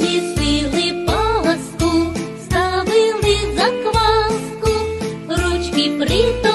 містили паску, ставили закваску, ручки притомили.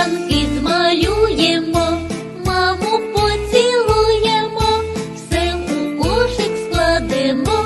Вишиванки змалюємо, маму поцілуємо, все у кошик складемо.